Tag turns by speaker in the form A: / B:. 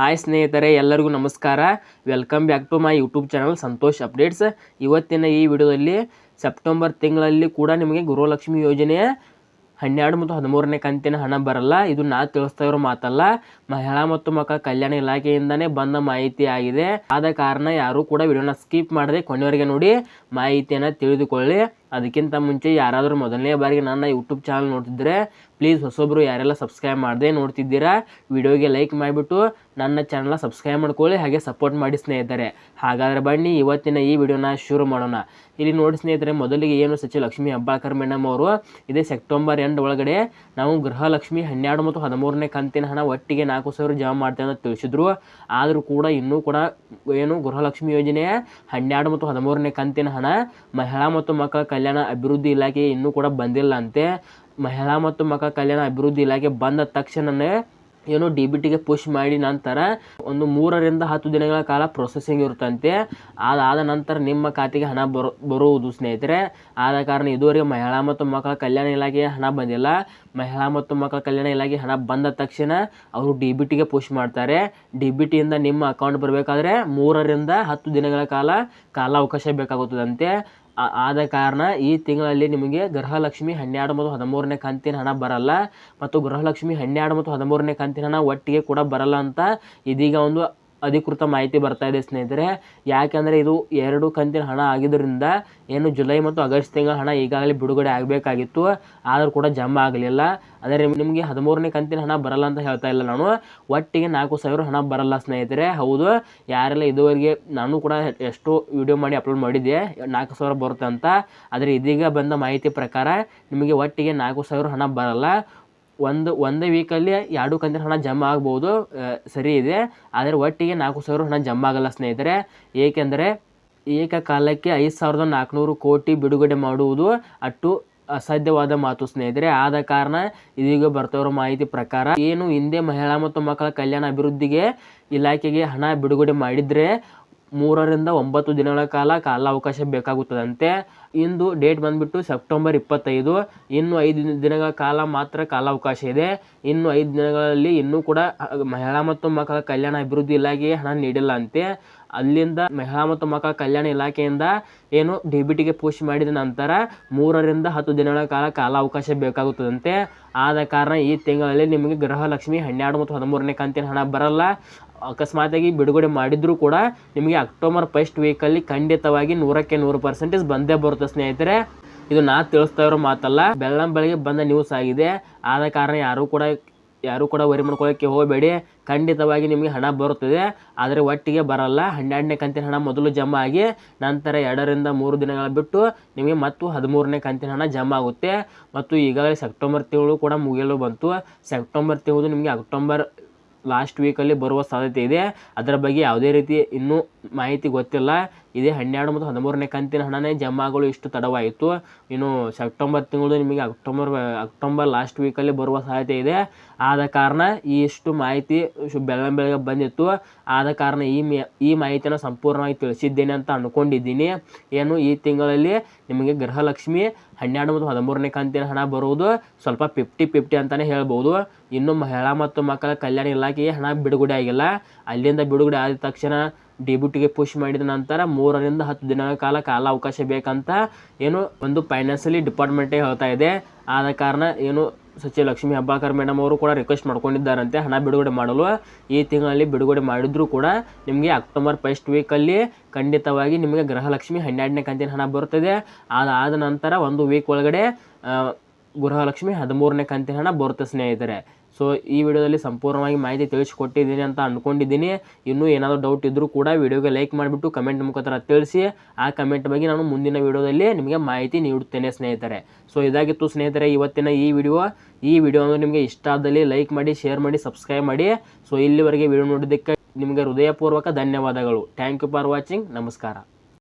A: Hi ಸ್ನೇಹಿತರೆ, ಎಲ್ಲರಿಗೂ ನಮಸ್ಕಾರ. Welcome back to my YouTube channel Santosh updates ಇವತ್ತಿನ ಈ ವಿಡಿಯೋದಲ್ಲಿ ಸೆಪ್ಟೆಂಬರ್ ತಿಂಗಳಲ್ಲಿ ಕೂಡ ನಿಮಗೆ ಗೃಹಲಕ್ಷ್ಮಿ ಯೋಜನೆಯ ಹನ್ನೆರಡು ಮತ್ತು ಹದಿಮೂರನೇ ಕಂತಿನ ಹಣ ಬರಲ್ಲ. ಇದು ನಾ ತಿಳಿಸ್ತಾ ಇರೋ ಮಾತಲ್ಲ. ಮಹಿಳಾ ಮತ್ತು ಮಕ್ಕಳ ಕಲ್ಯಾಣ ಇಲಾಖೆಯಿಂದನೇ ಬಂದ ಮಾಹಿತಿ ಆಗಿದೆ. ಆದ ಕಾರಣ ಯಾರೂ ಕೂಡ ವಿಡಿಯೋನ ಸ್ಕಿಪ್ ಮಾಡದೆ ಕೊನೆಯವರೆಗೆ ನೋಡಿ ಮಾಹಿತಿಯನ್ನು ತಿಳಿದುಕೊಳ್ಳಿ. ಅದಕ್ಕಿಂತ ಮುಂಚೆ ಯಾರಾದರೂ ಮೊದಲನೇ ಬಾರಿಗೆ ನನ್ನ ಯೂಟ್ಯೂಬ್ ಚಾನಲ್ ನೋಡ್ತಿದ್ದರೆ ಪ್ಲೀಸ್ ಹೊಸೊಬ್ಬರು ಯಾರೆಲ್ಲ ಸಬ್ಸ್ಕ್ರೈಬ್ ಮಾಡದೆ ನೋಡ್ತಿದ್ದೀರಾ, ವಿಡಿಯೋಗೆ ಲೈಕ್ ಮಾಡಿಬಿಟ್ಟು ನನ್ನ ಚಾನಲ್ನ ಸಬ್ಸ್ಕ್ರೈಬ್ ಮಾಡ್ಕೊಳ್ಳಿ, ಹಾಗೆ ಸಪೋರ್ಟ್ ಮಾಡಿ ಸ್ನೇಹಿತರೆ. ಹಾಗಾದರೆ ಬನ್ನಿ, ಇವತ್ತಿನ ಈ ವಿಡಿಯೋನ ಶುರು ಮಾಡೋಣ. ಇಲ್ಲಿ ನೋಡಿ ಸ್ನೇಹಿತರೆ, ಮೊದಲಿಗೆ ಏನು ಸಚಿವ ಲಕ್ಷ್ಮೀ ಅಬ್ಬಾಕರ್ ಮೇಡಮ್ ಅವರು, ಇದೇ ಸೆಪ್ಟೆಂಬರ್ ಎಂಡ್ ಒಳಗಡೆ ನಾವು ಗೃಹಲಕ್ಷ್ಮಿ ಹನ್ನೆರಡು ಮತ್ತು ಹದಿಮೂರನೇ ಕಂತಿನ ಹಣ ಒಟ್ಟಿಗೆ ನಾಲ್ಕು ಸಾವಿರ ಜಮಾ ಮಾಡ್ತೇವೆ ಅಂತ ತಿಳಿಸಿದ್ರು. ಆದರೂ ಕೂಡ ಇನ್ನೂ ಕೂಡ ಏನು ಗೃಹಲಕ್ಷ್ಮಿ ಯೋಜನೆಯ ಹನ್ನೆರಡು ಮತ್ತು ಹದಿಮೂರನೇ ಕಂತಿನ ಹಣ ಮಹಿಳಾ ಮತ್ತು ಮಕ್ಕಳ ಕಲ್ಯಾಣ ಅಭಿವೃದ್ಧಿ ಇಲಾಖೆ ಇನ್ನೂ ಕೂಡ ಬಂದಿಲ್ಲ ಅಂತೆ ಮಹಿಳಾ ಮತ್ತು ಮಕ್ಕಳ ಕಲ್ಯಾಣ ಅಭಿವೃದ್ಧಿ ಇಲಾಖೆ ಬಂದ ತಕ್ಷಣವೇ ಏನು ಡಿ ಬಿ ಟಿಗೆ ಪುಷ್ ಮಾಡಿ ನಂತರ ಒಂದು ಮೂರರಿಂದ ಹತ್ತು ದಿನಗಳ ಕಾಲ ಪ್ರೊಸೆಸಿಂಗ್ ಇರುತ್ತಂತೆ. ಅದಾದ ನಂತರ ನಿಮ್ಮ ಖಾತೆಗೆ ಹಣ ಬರು, ಬರುವುದು ಸ್ನೇಹಿತರೆ. ಆದ ಕಾರಣ ಇದುವರೆಗೆ ಮಹಿಳಾ ಮತ್ತು ಮಕ್ಕಳ ಕಲ್ಯಾಣ ಇಲಾಖೆಗೆ ಹಣ ಬಂದಿಲ್ಲ. ಮಹಿಳಾ ಮತ್ತು ಮಕ್ಕಳ ಕಲ್ಯಾಣ ಇಲಾಖೆ ಹಣ ಬಂದ ತಕ್ಷಣ ಅವರು ಡಿ ಬಿ ಟಿಗೆ ಪುಷ್ ಮಾಡ್ತಾರೆ. ಡಿ ಬಿ ಟಿಯಿಂದ ನಿಮ್ಮ ಅಕೌಂಟ್ ಬರಬೇಕಾದ್ರೆ ಮೂರರಿಂದ ಹತ್ತು ದಿನಗಳ ಕಾಲ ಕಾಲಾವಕಾಶ ಬೇಕಾಗುತ್ತದಂತೆ. ಆದ ಕಾರಣ ಈ ತಿಂಗಳಲ್ಲಿ ನಿಮಗೆ ಗೃಹಲಕ್ಷ್ಮಿ ಹನ್ನೆರಡು ಮತ್ತು ಹದಿಮೂರನೇ ಕಂತಿನ ಹಣ ಬರಲ್ಲ ಮತ್ತು ಗೃಹಲಕ್ಷ್ಮಿ ಹನ್ನೆರಡು ಮತ್ತು ಹದಿಮೂರನೇ ಕಂತಿನ ಹಣ ಒಟ್ಟಿಗೆ ಕೂಡ ಬರಲ್ಲ ಅಂತ ಇದೀಗ ಒಂದು ಅಧಿಕೃತ ಮಾಹಿತಿ ಬರ್ತಾ ಇದೆ ಸ್ನೇಹಿತರೆ. ಯಾಕೆಂದರೆ ಇದು ಎರಡು ಕಂತಿನ ಹಣ ಆಗಿದ್ದರಿಂದ ಏನು ಜುಲೈ ಮತ್ತು ಆಗಸ್ಟ್ ತಿಂಗಳ ಹಣ ಈಗಾಗಲೇ ಬಿಡುಗಡೆ ಆಗಬೇಕಾಗಿತ್ತು. ಆದರೂ ಕೂಡ ಜಮಾ ಆಗಲಿಲ್ಲ. ಅಂದರೆ ನಿಮಗೆ ಹದಿಮೂರನೇ ಕಂತಿನ ಹಣ ಬರಲ್ಲ ಅಂತ ಹೇಳ್ತಾ ಇಲ್ಲ ನಾನು. ಒಟ್ಟಿಗೆ ನಾಲ್ಕು ಸಾವಿರ ಹಣ ಬರಲ್ಲ ಸ್ನೇಹಿತರೆ. ಹೌದು, ಯಾರೆಲ್ಲ ಇದುವರೆಗೆ ನಾನು ಕೂಡ ಎಷ್ಟು ವಿಡಿಯೋ ಮಾಡಿ ಅಪ್ಲೋಡ್ ಮಾಡಿದ್ದೆ. ನಾಲ್ಕು ಸಾವಿರ ಬರುತ್ತೆ ಅಂತ. ಆದರೆ ಇದೀಗ ಬಂದ ಮಾಹಿತಿ ಪ್ರಕಾರ ನಿಮಗೆ ಒಟ್ಟಿಗೆ ನಾಲ್ಕು ಸಾವಿರ ಹಣ ಬರಲ್ಲ. ಒಂದು, ಒಂದೇ ವೀಕಲ್ಲಿ ಎರಡು ಕಂತಿನ ಹಣ ಜಮಾ ಆಗ್ಬೋದು ಸರಿ ಇದೆ. ಆದರೆ ಒಟ್ಟಿಗೆ ನಾಲ್ಕು ಸಾವಿರ ಹಣ ಜಮಾ ಆಗಲ್ಲ ಸ್ನೇಹಿತರೆ. ಏಕೆಂದರೆ ಏಕಕಾಲಕ್ಕೆ ಐದು ಸಾವಿರದ ನಾಲ್ಕುನೂರು ಕೋಟಿ ಬಿಡುಗಡೆ ಮಾಡುವುದು ಅಷ್ಟು ಅಸಾಧ್ಯವಾದ ಮಾತು ಸ್ನೇಹಿತರೆ. ಆದ ಕಾರಣ ಇದೀಗ ಬರ್ತಿರೋ ಮಾಹಿತಿ ಪ್ರಕಾರ ಏನು ಹಿಂದೆ ಮಹಿಳಾ ಮತ್ತು ಮಕ್ಕಳ ಕಲ್ಯಾಣ ಅಭಿವೃದ್ಧಿಗೆ ಇಲಾಖೆಗೆ ಹಣ ಬಿಡುಗಡೆ ಮಾಡಿದರೆ ಮೂರರಿಂದ ಒಂಬತ್ತು ದಿನಗಳ ಕಾಲ ಕಾಲಾವಕಾಶ ಬೇಕಾಗುತ್ತದಂತೆ. ಇಂದು ಡೇಟ್ ಬಂದುಬಿಟ್ಟು ಸೆಪ್ಟೆಂಬರ್ ಇಪ್ಪತ್ತೈದು. ಇನ್ನು ಐದು ದಿನಗಳ ಕಾಲ ಮಾತ್ರ ಕಾಲಾವಕಾಶ ಇದೆ. ಇನ್ನು ಐದು ದಿನಗಳಲ್ಲಿ ಇನ್ನೂ ಕೂಡ ಮಹಿಳಾ ಮತ್ತು ಮಕ್ಕಳ ಕಲ್ಯಾಣ ಅಭಿವೃದ್ಧಿ ಇಲಾಖೆಗೆ ಹಣ ನೀಡಿಲ್ಲ ಅಂತೆ ಅಲ್ಲಿಂದ ಮಹಿಳಾ ಮತ್ತು ಮಕ್ಕಳ ಕಲ್ಯಾಣ ಇಲಾಖೆಯಿಂದ ಏನು ಡಿ ಬಿ ಪುಷ್ ಮಾಡಿದ ನಂತರ ಮೂರರಿಂದ ಹತ್ತು ದಿನಗಳ ಕಾಲ ಕಾಲಾವಕಾಶ ಬೇಕಾಗುತ್ತದಂತೆ. ಆದ ಕಾರಣ ಈ ತಿಂಗಳಲ್ಲಿ ನಿಮಗೆ ಗೃಹಲಕ್ಷ್ಮಿ ಹನ್ನೆರಡು ಮತ್ತು ಹದಿಮೂರನೇ ಕಂತಿನ ಹಣ ಬರಲ್ಲ. ಅಕಸ್ಮಾತಾಗಿ ಬಿಡುಗಡೆ ಮಾಡಿದರೂ ಕೂಡ ನಿಮಗೆ ಅಕ್ಟೋಬರ್ ಫಸ್ಟ್ ವೀಕಲ್ಲಿ ಖಂಡಿತವಾಗಿ ನೂರಕ್ಕೆ ನೂರು ಪರ್ಸೆಂಟೇಜ್ ಬಂದೇ ಬರುತ್ತೆ ಸ್ನೇಹಿತರೆ. ಇದು ನಾ ತಿಳಿಸ್ತಾ ಇರೋ ಮಾತಲ್ಲ, ಬೆಳ್ಳಂ ಬೆಳಗ್ಗೆ ಬಂದ ನ್ಯೂಸ್ ಆಗಿದೆ. ಆದ ಕಾರಣ ಯಾರೂ ಕೂಡ, ಯಾರು ಕೂಡ ವರಿ ಮಾಡ್ಕೊಳ್ಳೋಕ್ಕೆ ಹೋಗಬೇಡಿ. ಖಂಡಿತವಾಗಿ ನಿಮಗೆ ಹಣ ಬರುತ್ತದೆ. ಆದರೆ ಒಟ್ಟಿಗೆ ಬರಲ್ಲ. ಹನ್ನೆರಡನೇ ಕಂತಿನ ಹಣ ಮೊದಲು ಜಮಾ ಆಗಿ ನಂತರ ಎರಡರಿಂದ ಮೂರು ದಿನಗಳ ಬಿಟ್ಟು ನಿಮಗೆ ಮತ್ತು ಹದಿಮೂರನೇ ಕಂತಿನ ಹಣ ಜಮಾ ಆಗುತ್ತೆ. ಮತ್ತು ಈಗಾಗಲೇ ಸೆಪ್ಟೆಂಬರ್ ತಿಂಗಳು ಕೂಡ ಮುಗಿಯಲು ಬಂತು. ಸೆಪ್ಟೆಂಬರ್ ತಿಂಗಳು ನಿಮಗೆ ಅಕ್ಟೋಬರ್ ಲಾಸ್ಟ್ ವೀಕಲ್ಲಿ ಬರುವ ಸಾಧ್ಯತೆ ಇದೆ. ಅದರ ಬಗ್ಗೆ ಯಾವುದೇ ರೀತಿ ಇನ್ನೂ ಮಾಹಿತಿ ಗೊತ್ತಿಲ್ಲ. ಇದೇ ಹನ್ನೆರಡು ಮತ್ತು ಹದಿಮೂರನೇ ಕಂತಿನ ಹಣನೇ ಜಮಾ ಆಗಲು ಇಷ್ಟು ತಡವಾಯಿತು. ಇನ್ನು ಸೆಪ್ಟೆಂಬರ್ ತಿಂಗಳು ನಿಮಗೆ ಅಕ್ಟೋಬರ್ ಅಕ್ಟೋಬರ್ ಲಾಸ್ಟ್ ವೀಕಲ್ಲಿ ಬರುವ ಸಾಧ್ಯತೆ ಇದೆ. ಆದ ಕಾರಣ ಇಷ್ಟು ಮಾಹಿತಿ ಬೆಳಗ್ಗೆ ಬೆಳಗ್ಗೆ ಬಂದಿತ್ತು. ಆದ ಕಾರಣ ಈ ಈ ಮಾಹಿತಿಯನ್ನು ಸಂಪೂರ್ಣವಾಗಿ ತಿಳಿಸಿದ್ದೇನೆ ಅಂತ ಅಂದ್ಕೊಂಡಿದ್ದೀನಿ. ಏನು ಈ ತಿಂಗಳಲ್ಲಿ ನಿಮಗೆ ಗೃಹಲಕ್ಷ್ಮಿ ಹನ್ನೆರಡು ಮತ್ತು ಹದಿಮೂರನೇ ಕಂತಿನ ಹಣ ಬರುವುದು ಸ್ವಲ್ಪ ಫಿಫ್ಟಿ ಫಿಫ್ಟಿ ಅಂತಲೇ ಹೇಳ್ಬೋದು. ಇನ್ನು ಮಹಿಳಾ ಮತ್ತು ಮಕ್ಕಳ ಕಲ್ಯಾಣ ಇಲಾಖೆಗೆ ಹಣ ಬಿಡುಗಡೆ ಆಗಿಲ್ಲ. ಅಲ್ಲಿಂದ ಬಿಡುಗಡೆ ಆದ ತಕ್ಷಣ ಡಿ ಬಿ ಟಿಗೆ ಪುಷ್ ಮಾಡಿದ ನಂತರ ಮೂರರಿಂದ ಹತ್ತು ದಿನಗಳ ಕಾಲ ಕಾಲಾವಕಾಶ ಬೇಕಂತ ಏನು ಒಂದು ಫೈನಾನ್ಷಿಯಲಿ ಡಿಪಾರ್ಟ್ಮೆಂಟೇ ಹೇಳ್ತಾ ಇದೆ. ಆದ ಕಾರಣ ಏನು ಸಚಿವ ಲಕ್ಷ್ಮೀ ಹೆಬ್ಬಾಳ್ಕರ್ ಮೇಡಮ್ ಅವರು ಕೂಡ ರಿಕ್ವೆಸ್ಟ್ ಮಾಡ್ಕೊಂಡಿದ್ದಾರಂತೆ. ಹಣ ಬಿಡುಗಡೆ ಮಾಡಲು ಈ ತಿಂಗಳಲ್ಲಿ ಬಿಡುಗಡೆ ಮಾಡಿದರೂ ಕೂಡ ನಿಮಗೆ ಅಕ್ಟೋಬರ್ ಫಸ್ಟ್ ವೀಕಲ್ಲಿ ಖಂಡಿತವಾಗಿ ನಿಮಗೆ ಗೃಹಲಕ್ಷ್ಮಿ ಹನ್ನೆರಡನೇ ಕಂತಿನ ಹಣ ಬರುತ್ತದೆ. ಅದಾದ ನಂತರ ಒಂದು ವೀಕ್ ಒಳಗಡೆ ಗೃಹಲಕ್ಷ್ಮಿ ಹದಿಮೂರನೇ ಕಂತಿನ ಹಣ ಬರುತ್ತೆ ಸ್ನೇಹಿತರೆ. ಸೊ ಈ ವಿಡಿಯೋದಲ್ಲಿ ಸಂಪೂರ್ಣವಾಗಿ ಮಾಹಿತಿ ತಿಳಿಸ್ಕೊಟ್ಟಿದ್ದೀನಿ ಅಂತ ಅಂದ್ಕೊಂಡಿದ್ದೀನಿ. ಇನ್ನೂ ಏನಾದರೂ ಡೌಟ್ ಇದ್ದರೂ ಕೂಡ ವಿಡಿಯೋಗೆ ಲೈಕ್ ಮಾಡಿಬಿಟ್ಟು ಕಮೆಂಟ್ ಮುಖಾಂತರ ತಿಳಿಸಿ. ಆ ಕಮೆಂಟ್ ಬಗ್ಗೆ ನಾನು ಮುಂದಿನ ವಿಡಿಯೋದಲ್ಲಿ ನಿಮಗೆ ಮಾಹಿತಿ ನೀಡುತ್ತೇನೆ ಸ್ನೇಹಿತರೆ. ಸೊ ಇದಾಗಿತ್ತು ಸ್ನೇಹಿತರೆ ಇವತ್ತಿನ ಈ ವಿಡಿಯೋ. ಈ ವಿಡಿಯೋ ಅಂದರೆ ನಿಮಗೆ ಇಷ್ಟ ಆದಲ್ಲಿ ಲೈಕ್ ಮಾಡಿ ಶೇರ್ ಮಾಡಿ ಸಬ್ಸ್ಕ್ರೈಬ್ ಮಾಡಿ. ಸೊ ಇಲ್ಲಿವರೆಗೆ ವಿಡಿಯೋ ನೋಡಿದ್ದಕ್ಕೆ ನಿಮಗೆ ಹೃದಯಪೂರ್ವಕ ಧನ್ಯವಾದಗಳು. ಥ್ಯಾಂಕ್ ಯು ಫಾರ್ ವಾಚಿಂಗ್ ನಮಸ್ಕಾರ.